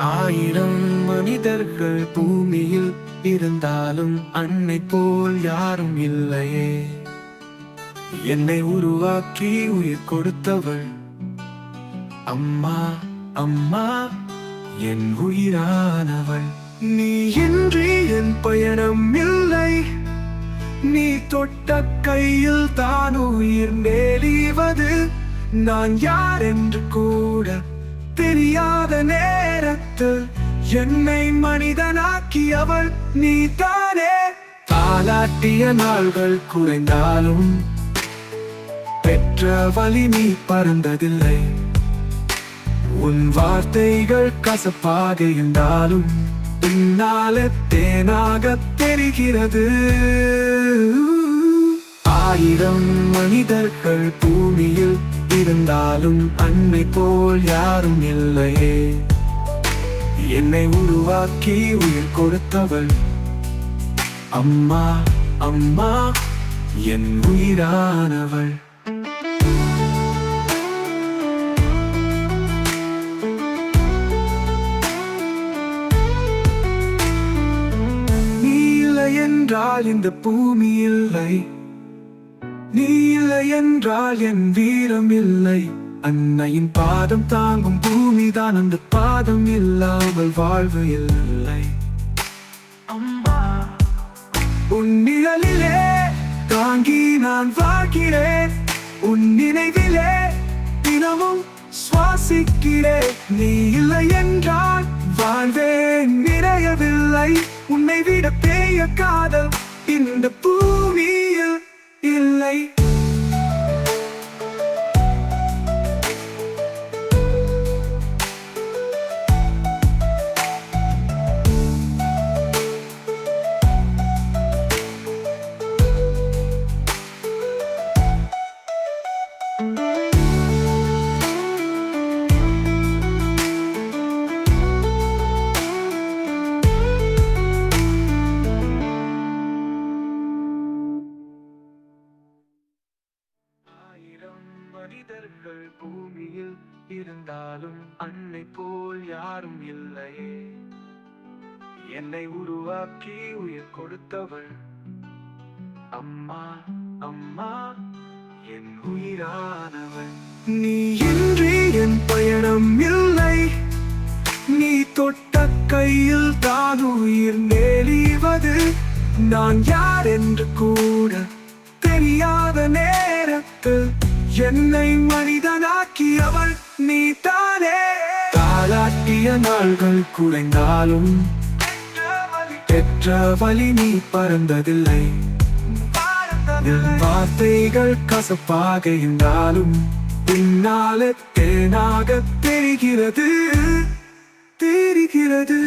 ஆயிரம் மனிதர்கள் பூமியில் இருந்தாலும் அன்னை போல் யாரும் இல்லையே. என்னை உருவாக்கி உயிர் கொடுத்தவள். அம்மா அம்மா என் உயிரானவள். நீ இன்றி என் பயணம் இல்லை. நீ தொட்ட கையில் தான் உயிர் மேலீவது. நான் யார் என்று கூட தெரியாத நேரத்தில் என்னை மனிதனாக்கியவள் நீ தானே தாலாட்டிய நாள்கள் குறைந்தாலும் பெற்ற வழி நீ பறந்ததில்லை. உன் வார்த்தைகள் கசப்பாக இருந்தாலும் பின்னால தேனாக தெரிகிறது. ஆயிரம் மனிதர்கள் பூமியில் இருந்தாலும் அன்னை போல் யாரும் இல்லையே. என்னை உருவாக்கி உயிர் கொடுத்தவள். அம்மா அம்மா என் உயிரானவள். நீ இல்லை என்றால் இந்த பூமி இல்லை. நீ இல்லை என்றால் என் வீரம் இல்லை. அன்னையின் பாதம் தாங்கும் பூமிதான் அந்த பாதம் இல்லாமல் வாழ்வு இல்லை. உன் நிழலிலே தாங்கி நான் வாழ்கிறேன். உன் நினைவிலே தினமும் சுவாசிக்கிறேன். நீ இல்லை என்றால் வாழ்வே நிறையவில்லை உன்னை விட பெரிய காதல் இந்த பூமியில் மனிதர்கள் பூமியில் இருந்தாலும் அன்னை போல் யாரும் இல்லையே. என்னை உருவாக்கி உயிர் கொடுத்தவள். அம்மா அம்மா என் உயிரானவள். நீ இன்றி என் பயணம் இல்லை. நீ தொட்ட கையில் தான் உயிர் மேலிவது. நான் யார் என்று கூட தெரியாத நேரத்தில் என்னை மனிதனாக்கியவள் நீ தானே தாளாட்டிய நாள்கள் குறைந்தாலும் பெற்ற வழி நீ பறந்ததில்லை. வார்த்தைகள் கசப்பாக இருந்தாலும் பின்னால தேனாக தெரிகிறது தெரிகிறது.